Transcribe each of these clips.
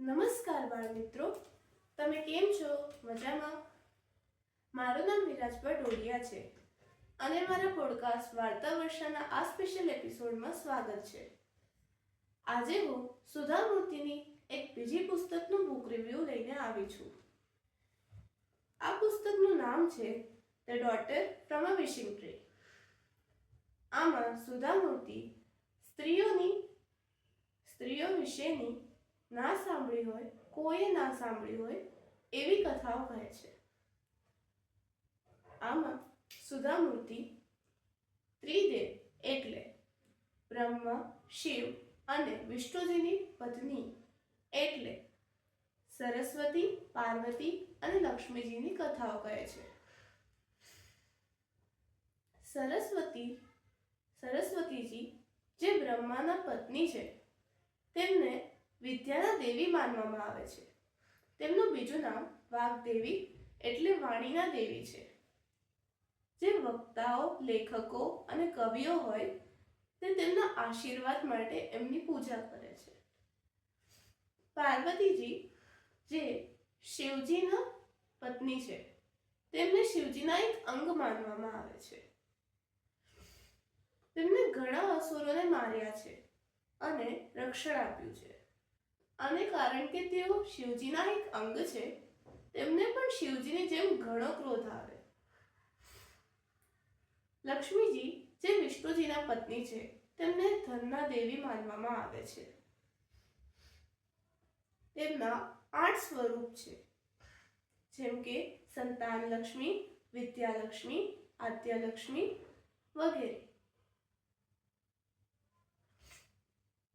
નમસ્કાર બાળ મિત્રો તમે કેમ છો? મજામાં? મારું નામ વિરાજ ડોડિયા છે અને મારા પોડકાસ્ટ વાર્તા વર્ષાના આ સ્પેશિયલ એપિસોડમાં સ્વાગત છે. આજે હું સુધા મૂર્તિની એક બીજી પુસ્તકનું બુક રિવ્યૂ લઈને આવી છું. આ પુસ્તકનું નામ છે the daughter from a wishing tree આમાં સુધા મૂર્તિ સ્ત્રીઓની, સ્ત્રીઓ વિશેની ના સાંભળી હોય, કોઈએ ના સાંભળી હોય, એવી કથાઓ કહે છે. આમાં સુધામૂર્તિ, ત્રિદેવ એટલે બ્રહ્મા, શિવ અને વિષ્ણુજીની પત્ની એટલે સરસ્વતી, પાર્વતી અને લક્ષ્મીજીની કથાઓ કહે છે. સરસ્વતી, સરસ્વતીજી જે બ્રહ્માના પત્ની છે, તેમને વિદ્યાના દેવી માનવામાં આવે છે. તેમનું બીજું નામ વાઘદેવી એટલે વાણીના દેવી છે. જે વક્તાઓ, લેખકો અને કવિઓ હોય તે તેમના આશીર્વાદ માટે એમની પૂજા કરે છે. પાર્વતીજી, જે શિવજીના પત્ની છે, તેમને શિવજીના એક અંગ માનવામાં આવે છે. તેમને ઘણા અસુરોને માર્યા છે અને રક્ષણ આપ્યું છે. અને કારણ કે તેઓ શિવજીના એક અંગ છે, તેમને પણ શિવજીની જેમ ઘણો ક્રોધ આવે. લક્ષ્મીજી, જે વિષ્ણુજીના પત્ની છે, તેમને ધનના દેવી માનવામાં આવે છે. તેમના આઠ સ્વરૂપ છે. જેમ કે સંતાન લક્ષ્મી વિદ્યાલક્ષ્મી આદ્યલક્ષ્મી વગેરે.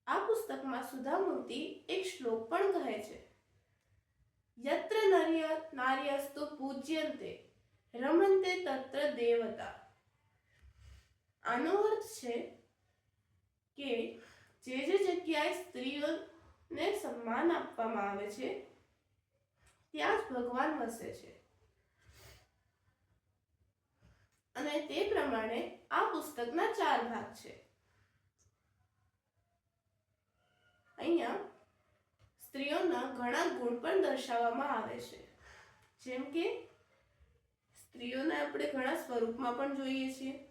આ પુસ્તકમાં સુધામૂર્તિ એક શ્લોક પણ કહે છે. યત્ર નર્ય નાર્યસ્તુ પૂજ્યંતે, રમંતે તત્ર દેવતા. આનો અર્થ છે કે જે જે જગ્યાએ સ્ત્રીઓને સન્માન આપવામાં આવે છે, ત્યાં જ ભગવાન વસે છે. અને તે પ્રમાણે આ પુસ્તકના ચાર ભાગ છે. અહીંયા સ્ત્રીઓના ઘણા ગુણ પણ દર્શાવવામાં આવે છે. જેમ કે સ્ત્રીઓને આપણે ઘણા સ્વરૂપમાં પણ જોઈએ છીએ.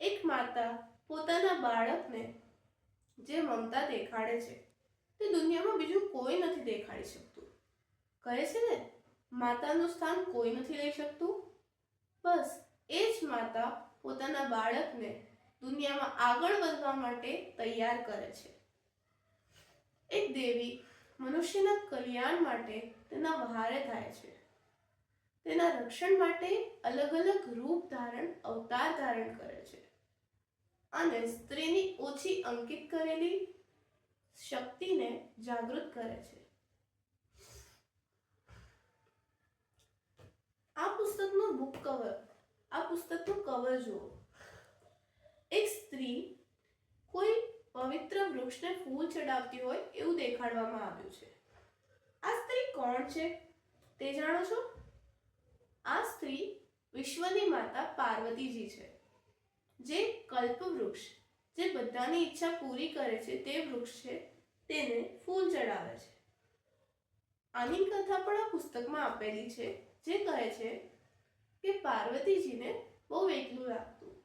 એક માતા પોતાના બાળકને જે મમતા દેખાડે છે, તે દુનિયામાં બીજું કોઈ નથી દેખાડી શકતું. કહે છે ને, માતાનું સ્થાન કોઈ નથી લઈ શકતું. બસ, એ જ માતા પોતાના બાળકને દુનિયામાં આગળ વધવા માટે તૈયાર કરે છે. એક દેવી મનુષ્યના કલ્યાણ માટે તેના વહારે થાય છે. તેના રક્ષણ માટે અલગ અલગ રૂપ ધારણ, અવતાર ધારણ કરે છે. અને સ્ત્રીની ઓછી અંકિત કરેલી શક્તિને જાગૃત કરે છે. આ પુસ્તકનું બુક કવર, આ પુસ્તકનું કવર જુઓ. એક સ્ત્રી કોઈ પવિત્ર વૃક્ષને ફૂલ ચડાવતી હોય એવું દેખાડવામાં આવ્યું છે. આ સ્ત્રી કોણ છે તે જાણો છો? આ સ્ત્રી વિશ્વની માતા પાર્વતીજી છે. જે કલ્પ વૃક્ષ, જે બધાની ઈચ્છા પૂરી કરે છે તે વૃક્ષ છે, તેને ફૂલ ચડાવે છે. આની કથા પણ આ પુસ્તકમાં આપેલી છે, જે કહે છે કે પાર્વતીજીને બહુ એકલું લાગતું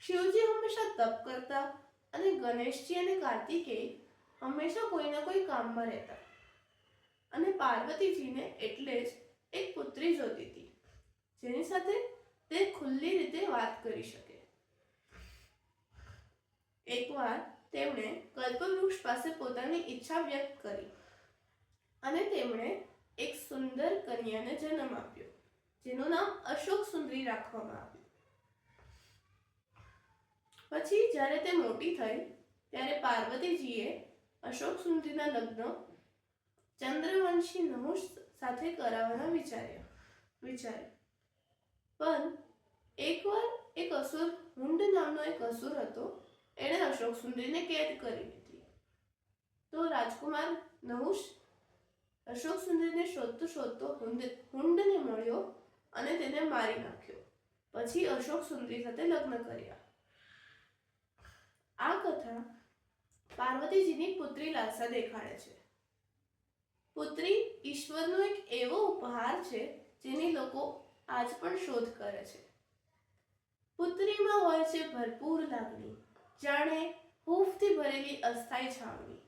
શિવજી હંમેશા તપ કરતા અને ગણેશજી અને કાર્તિકેય હંમેશા કોઈના કોઈ કામમાં રહેતા. અને પાર્વતીજીને એટલે જ એક પુત્રી જોતી હતી, જેની સાથે તે ખુલ્લી રીતે વાત કરી શકે. એકવાર તેમણે કલ્પવૃક્ષ પાસે પોતાની ઈચ્છા વ્યક્ત કરી અને તેમણે એક સુંદર કન્યાને જન્મ આપ્યો, જેનું નામ અશોક સુંદરી રાખવામાં આવ્યું. પછી જ્યારે તે મોટી થઈ, ત્યારે પાર્વતીજીએ અશોક સુંદરીના લગ્ન ચંદ્રવંશી નહુષ સાથે કરાવવાના વિચાર્યો, વિચાર્યું. પણ એકવાર એક અસુર, હુંડ નામનો એક અસુર હતો, એણે અશોક સુંદરીને કેદ કરી લીધી. તો રાજકુમાર નહુષ અશોક સુંદરીને શોધતો શોધતો હુંડ હુંડને મળ્યો અને તેને મારી નાખ્યો. પછી અશોક સુંદરી સાથે લગ્ન કર્યા. આ કથા પાર્વતીજીની પુત્રી લાલસા દેખાડે છે. પુત્રી ઈશ્વરનો એક એવો ઉપહાર છે જેની લોકો આજ પણ શોધ કરે છે. પુત્રીમાં હોય છે ભરપૂર લાગણી, જાણે હૂફથી ભરેલી અસ્થાયી છાવણી.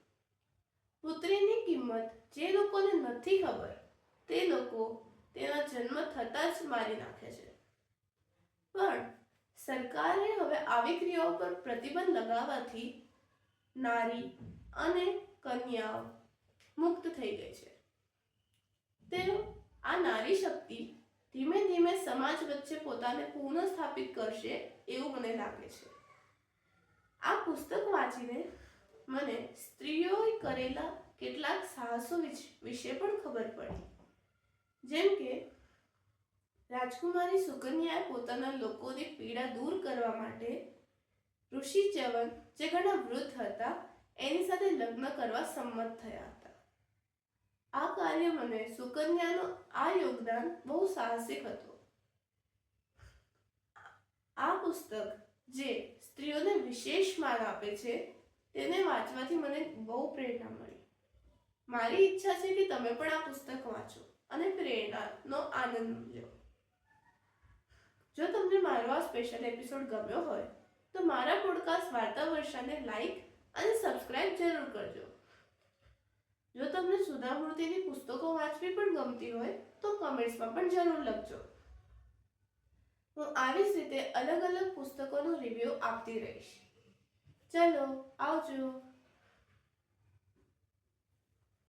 પુત્રીની કિંમત જે લોકોને નથી ખબર, તે લોકો તેના જન્મ થતાં જ મારી નાખે છે. પણ સરકારે હવે આવી ક્રિયાઓ પર પ્રતિબંધ લગાવવાથી નારી અને કન્યાઓ મુક્ત થઈ ગઈ છે. તેઓ આ નારી શક્તિ ધીમે ધીમે સમાજ વચ્ચે પોતાને પુનઃ સ્થાપિત કરશે એવું મને લાગે છે. આ પુસ્તક વાંચીને મને સ્ત્રીઓએ કરેલા કેટલાક સાહસો વિશે પણ ખબર પડી. જેમ કે રાજકુમારી સુકન્યાએ પોતાના લોકોની પીડા દૂર કરવા માટે ઋષિ ચવન જે ઘણા વૃદ્ધ હતા, એની સાથે લગ્ન કરવા સંમત થયા હતા. આ કાર્ય મને સુકન્યાનો આ યોગદાન બહુ સાહસિક હતું. આ પુસ્તક જે સ્ત્રીઓને વિશેષ માન આપે છે, તેને વાંચવાથી મને બહુ પ્રેરણા મળી. મારી ઈચ્છા છે કે તમે પણ આ પુસ્તક વાંચો અને પ્રેરણાનો આનંદ લો. તમને મારો આ સ્પેશિયલ એપિસોડ ગમ્યો હોય, તો મારા પોડકાસ્ટ વાર્તા વર્ષાને લાઈક અને સબસ્ક્રાઇબ જરૂર કરજો. જો તમને સુધા પુસ્તકો વાંચવી પણ ગમતી હોય, તો કમેન્ટ્સમાં પણ જરૂર લખજો. હું આવી જ રીતે અલગ અલગ પુસ્તકોનો રિવ્યૂ આપતી રહીશ. ચલો, આવજો.